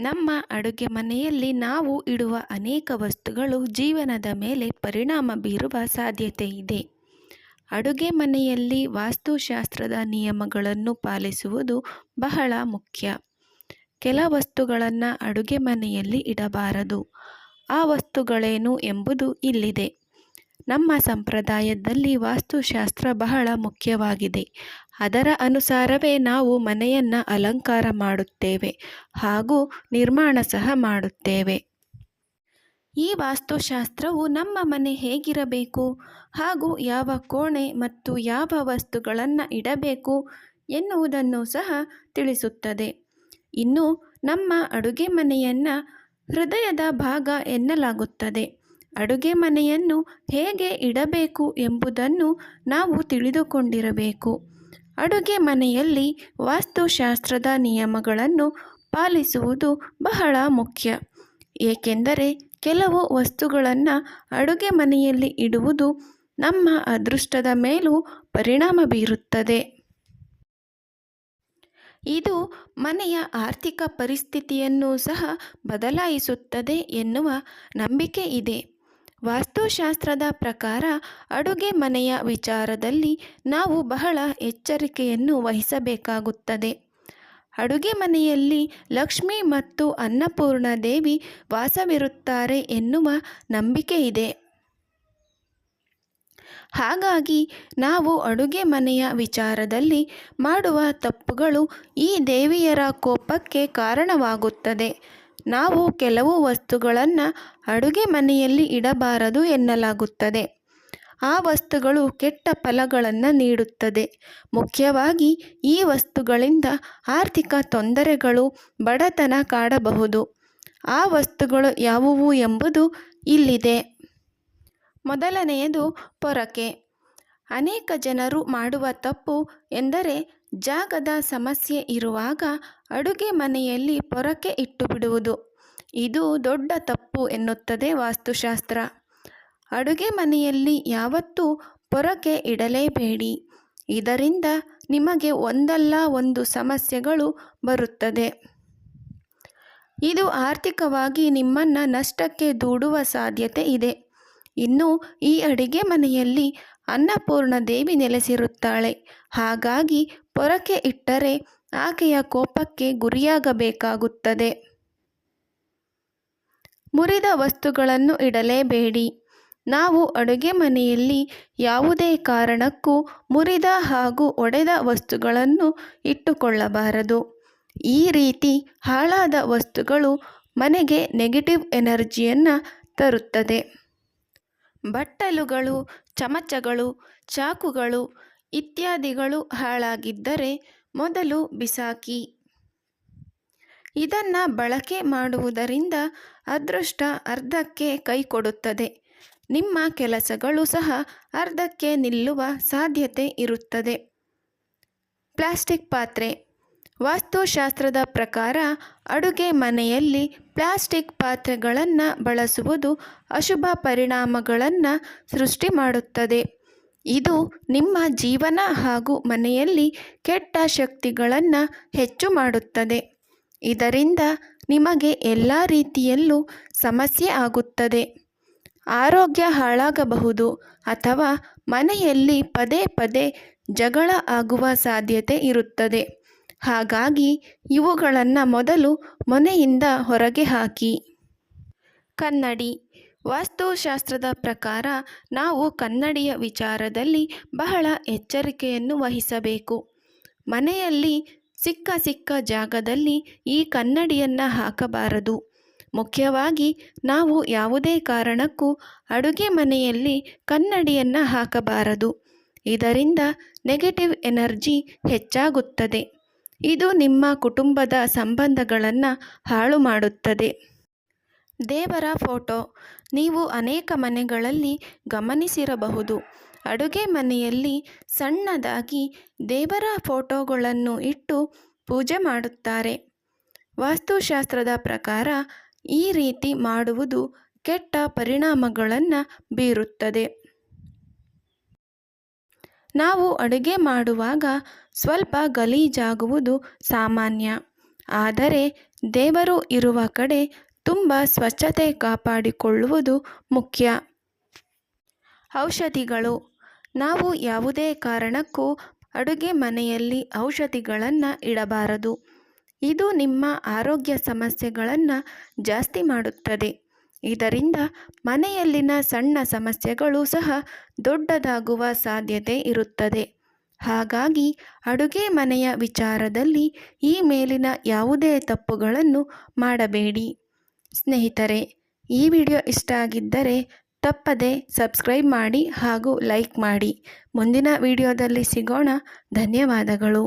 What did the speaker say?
ನಮ್ಮ ಅಡುಗೆ ಮನೆಯಲ್ಲಿ ನಾವು ಇಡುವ ಅನೇಕ ವಸ್ತುಗಳು ಜೀವನದ ಮೇಲೆ ಪರಿಣಾಮ ಬೀರುವ ಸಾಧ್ಯತೆ ಇದೆ. ಅಡುಗೆ ಮನೆಯಲ್ಲಿ ವಾಸ್ತುಶಾಸ್ತ್ರದ ನಿಯಮಗಳನ್ನು ಪಾಲಿಸುವುದು ಬಹಳ ಮುಖ್ಯ. ಕೆಲ ವಸ್ತುಗಳನ್ನು ಅಡುಗೆ ಮನೆಯಲ್ಲಿ ಇಡಬಾರದು. ಆ ವಸ್ತುಗಳೇನು ಎಂಬುದು ಇಲ್ಲಿದೆ. ನಮ್ಮ ಸಂಪ್ರದಾಯದಲ್ಲಿ ವಾಸ್ತುಶಾಸ್ತ್ರ ಬಹಳ ಮುಖ್ಯವಾಗಿದೆ. ಅದರ ಅನುಸಾರವೇ ನಾವು ಮನೆಯನ್ನು ಅಲಂಕಾರ ಮಾಡುತ್ತೇವೆ ಹಾಗೂ ನಿರ್ಮಾಣ ಸಹ ಮಾಡುತ್ತೇವೆ. ಈ ವಾಸ್ತುಶಾಸ್ತ್ರವು ನಮ್ಮ ಮನೆ ಹೇಗಿರಬೇಕು ಹಾಗೂ ಯಾವ ಕೋಣೆ ಮತ್ತು ಯಾವ ವಸ್ತುಗಳನ್ನು ಇಡಬೇಕು ಎನ್ನುವುದನ್ನು ಸಹ ತಿಳಿಸುತ್ತದೆ. ಇನ್ನು ನಮ್ಮ ಅಡುಗೆ ಮನೆಯನ್ನು ಹೃದಯದ ಭಾಗ ಎನ್ನಲಾಗುತ್ತದೆ. ಅಡುಗೆ ಮನೆಯನ್ನು ಹೇಗೆ ಇಡಬೇಕು ಎಂಬುದನ್ನು ನಾವು ತಿಳಿದುಕೊಂಡಿರಬೇಕು. ಅಡುಗೆ ಮನೆಯಲ್ಲಿ ವಾಸ್ತುಶಾಸ್ತ್ರದ ನಿಯಮಗಳನ್ನು ಪಾಲಿಸುವುದು ಬಹಳ ಮುಖ್ಯ. ಏಕೆಂದರೆ ಕೆಲವು ವಸ್ತುಗಳನ್ನು ಅಡುಗೆ ಮನೆಯಲ್ಲಿ ಇಡುವುದು ನಮ್ಮ ಅದೃಷ್ಟದ ಮೇಲೂ ಪರಿಣಾಮ ಬೀರುತ್ತದೆ. ಇದು ಮನೆಯ ಆರ್ಥಿಕ ಪರಿಸ್ಥಿತಿಯನ್ನು ಸಹ ಬದಲಾಯಿಸುತ್ತದೆ ಎನ್ನುವ ನಂಬಿಕೆ ಇದೆ. ವಾಸ್ತುಶಾಸ್ತ್ರದ ಪ್ರಕಾರ ಅಡುಗೆ ಮನೆಯ ವಿಚಾರದಲ್ಲಿ ನಾವು ಬಹಳ ಎಚ್ಚರಿಕೆಯನ್ನು ವಹಿಸಬೇಕಾಗುತ್ತದೆ. ಅಡುಗೆ ಮನೆಯಲ್ಲಿ ಲಕ್ಷ್ಮಿ ಮತ್ತು ಅನ್ನಪೂರ್ಣ ದೇವಿ ವಾಸವಿರುತ್ತಾರೆ ಎನ್ನುವ ನಂಬಿಕೆ ಇದೆ. ಹಾಗಾಗಿ ನಾವು ಅಡುಗೆ ಮನೆಯ ವಿಚಾರದಲ್ಲಿ ಮಾಡುವ ತಪ್ಪುಗಳು ಈ ದೇವಿಯರ ಕೋಪಕ್ಕೆ ಕಾರಣವಾಗುತ್ತದೆ. ನಾವು ಕೆಲವು ವಸ್ತುಗಳನ್ನು ಅಡುಗೆ ಮನೆಯಲ್ಲಿ ಇಡಬಾರದು ಎನ್ನಲಾಗುತ್ತದೆ. ಆ ವಸ್ತುಗಳು ಕೆಟ್ಟ ಫಲಗಳನ್ನು ನೀಡುತ್ತದೆ. ಮುಖ್ಯವಾಗಿ ಈ ವಸ್ತುಗಳಿಂದ ಆರ್ಥಿಕ ತೊಂದರೆಗಳು ಬಡತನ ಕಾಡಬಹುದು. ಆ ವಸ್ತುಗಳು ಯಾವುವು ಎಂಬುದು ಇಲ್ಲಿದೆ. ಮೊದಲನೆಯದು ಪೊರಕೆ. ಅನೇಕ ಜನರು ಮಾಡುವ ತಪ್ಪು ಎಂದರೆ ಜಾಗದ ಸಮಸ್ಯೆ ಇರುವಾಗ ಅಡುಗೆ ಮನೆಯಲ್ಲಿ ಪೊರಕೆ ಇಟ್ಟು ಬಿಡುವುದು ಇದು ದೊಡ್ಡ ತಪ್ಪು ಎನ್ನುತ್ತದೆ ವಾಸ್ತುಶಾಸ್ತ್ರ. ಅಡುಗೆ ಮನೆಯಲ್ಲಿ ಯಾವತ್ತೂ ಪೊರಕೆ ಇಡಲೇಬೇಡಿ. ಇದರಿಂದ ನಿಮಗೆ ಒಂದಲ್ಲ ಒಂದು ಸಮಸ್ಯೆಗಳು ಬರುತ್ತದೆ. ಇದು ಆರ್ಥಿಕವಾಗಿ ನಿಮ್ಮನ್ನು ನಷ್ಟಕ್ಕೆ ದೂಡುವ ಸಾಧ್ಯತೆ ಇದೆ. ಇನ್ನು ಈ ಅಡಿಗೆ ಮನೆಯಲ್ಲಿ ಅನ್ನಪೂರ್ಣ ದೇವಿ ನೆಲೆಸಿರುತ್ತಾಳೆ. ಹಾಗಾಗಿ ಪೊರಕೆ ಇಟ್ಟರೆ ಆಕೆಯ ಕೋಪಕ್ಕೆ ಗುರಿಯಾಗಬೇಕಾಗುತ್ತದೆ. ಮುರಿದ ವಸ್ತುಗಳನ್ನು ಇಡಲೇಬೇಡಿ. ನಾವು ಅಡುಗೆ ಮನೆಯಲ್ಲಿ ಯಾವುದೇ ಕಾರಣಕ್ಕೂ ಮುರಿದ ಹಾಗೂ ಒಡೆದ ವಸ್ತುಗಳನ್ನು ಇಟ್ಟುಕೊಳ್ಳಬಾರದು. ಈ ರೀತಿ ಹಾಳಾದ ವಸ್ತುಗಳು ಮನೆಗೆ ನೆಗೆಟಿವ್ ಎನರ್ಜಿಯನ್ನು ತರುತ್ತದೆ. ಬಟ್ಟಲುಗಳು ಚಮಚಗಳು, ಚಾಕುಗಳು ಇತ್ಯಾದಿಗಳು ಹಾಳಾಗಿದ್ದರೆ ಮೊದಲು ಬಿಸಾಕಿ. ಇದನ್ನು ಬಳಕೆ ಮಾಡುವುದರಿಂದ ಅದೃಷ್ಟ ಅರ್ಧಕ್ಕೆ ಕೈಕೊಡುತ್ತದೆ. ನಿಮ್ಮ ಕೆಲಸಗಳು ಸಹ ಅರ್ಧಕ್ಕೆ ನಿಲ್ಲುವ ಸಾಧ್ಯತೆ ಇರುತ್ತದೆ. ಪ್ಲಾಸ್ಟಿಕ್ ಪಾತ್ರೆ ವಾಸ್ತುಶಾಸ್ತ್ರದ ಪ್ರಕಾರ ಅಡುಗೆ ಮನೆಯಲ್ಲಿ ಪ್ಲಾಸ್ಟಿಕ್ ಪಾತ್ರೆಗಳನ್ನು ಬಳಸುವುದು ಅಶುಭ ಪರಿಣಾಮಗಳನ್ನು ಸೃಷ್ಟಿ ಮಾಡುತ್ತದೆ. ಇದು ನಿಮ್ಮ ಜೀವನ ಹಾಗೂ ಮನೆಯಲ್ಲಿ ಕೆಟ್ಟ ಶಕ್ತಿಗಳನ್ನು ಹೆಚ್ಚು ಮಾಡುತ್ತದೆ. ಇದರಿಂದ ನಿಮಗೆ ಎಲ್ಲ ರೀತಿಯಲ್ಲೂ ಸಮಸ್ಯೆ ಆಗುತ್ತದೆ. ಆರೋಗ್ಯ ಹಾಳಾಗಬಹುದು ಅಥವಾ ಮನೆಯಲ್ಲಿ ಪದೇ ಪದೇ ಜಗಳ ಆಗುವ ಸಾಧ್ಯತೆ ಇರುತ್ತದೆ. ಹಾಗಾಗಿ ಇವುಗಳನ್ನು ಮೊದಲು ಮನೆಯಿಂದ ಹೊರಗೆ ಹಾಕಿ. ಕನ್ನಡಿ. ವಾಸ್ತುಶಾಸ್ತ್ರದ ಪ್ರಕಾರ ನಾವು ಕನ್ನಡಿಯ ವಿಚಾರದಲ್ಲಿ ಬಹಳ ಎಚ್ಚರಿಕೆಯನ್ನು ವಹಿಸಬೇಕು. ಮನೆಯಲ್ಲಿ ಸಿಕ್ಕ ಸಿಕ್ಕ ಜಾಗದಲ್ಲಿ ಈ ಕನ್ನಡಿಯನ್ನು ಹಾಕಬಾರದು. ಮುಖ್ಯವಾಗಿ ನಾವು ಯಾವುದೇ ಕಾರಣಕ್ಕೂ ಅಡುಗೆ ಮನೆಯಲ್ಲಿ ಕನ್ನಡಿಯನ್ನು ಹಾಕಬಾರದು. ಇದರಿಂದ ನೆಗೆಟಿವ್ ಎನರ್ಜಿ ಹೆಚ್ಚಾಗುತ್ತದೆ. ಇದು ನಿಮ್ಮ ಕುಟುಂಬದ ಸಂಬಂಧಗಳನ್ನು ಹಾಳು ಮಾಡುತ್ತದೆ. ದೇವರ ಫೋಟೋ. ನೀವು ಅನೇಕ ಮನೆಗಳಲ್ಲಿ ಗಮನಿಸಿರಬಹುದು. ಅಡುಗೆ ಮನೆಯಲ್ಲಿ ಸಣ್ಣದಾಗಿ ದೇವರ ಫೋಟೋಗಳನ್ನು ಇಟ್ಟು ಪೂಜೆ ಮಾಡುತ್ತಾರೆ. ವಾಸ್ತುಶಾಸ್ತ್ರದ ಪ್ರಕಾರ ಈ ರೀತಿ ಮಾಡುವುದು ಕೆಟ್ಟ ಪರಿಣಾಮಗಳನ್ನು ಬೀರುತ್ತದೆ. ನಾವು ಅಡುಗೆ ಮಾಡುವಾಗ ಸ್ವಲ್ಪ ಗಲೀಜಾಗುವುದು ಸಾಮಾನ್ಯ. ಆದರೆ ದೇವರು ಇರುವ ಕಡೆ ತುಂಬ ಸ್ವಚ್ಛತೆ ಕಾಪಾಡಿಕೊಳ್ಳುವುದು ಮುಖ್ಯ. ಔಷಧಿಗಳು. ನಾವು ಯಾವುದೇ ಕಾರಣಕ್ಕೂ ಅಡುಗೆ ಮನೆಯಲ್ಲಿ ಔಷಧಿಗಳನ್ನು ಇಡಬಾರದು. ಇದು ನಿಮ್ಮ ಆರೋಗ್ಯ ಸಮಸ್ಯೆಗಳನ್ನು ಜಾಸ್ತಿ ಮಾಡುತ್ತದೆ. ಇದರಿಂದ ಮನೆಯಲ್ಲಿನ ಸಣ್ಣ ಸಮಸ್ಯೆಗಳು ಸಹ ದೊಡ್ಡದಾಗುವ ಸಾಧ್ಯತೆ ಇರುತ್ತದೆ. ಹಾಗಾಗಿ ಅಡುಗೆ ಮನೆಯ ವಿಚಾರದಲ್ಲಿ ಈ ಮೇಲಿನ ಯಾವುದೇ ತಪ್ಪುಗಳನ್ನು ಮಾಡಬೇಡಿ. ಸ್ನೇಹಿತರೆ, ಈ ವಿಡಿಯೋ ಇಷ್ಟ ಆಗಿದ್ದರೆ ತಪ್ಪದೆ ಸಬ್ಸ್ಕ್ರೈಬ್ ಮಾಡಿ ಹಾಗೂ ಲೈಕ್ ಮಾಡಿ. ಮುಂದಿನ ವಿಡಿಯೋದಲ್ಲಿ ಸಿಗೋಣ. ಧನ್ಯವಾದಗಳು.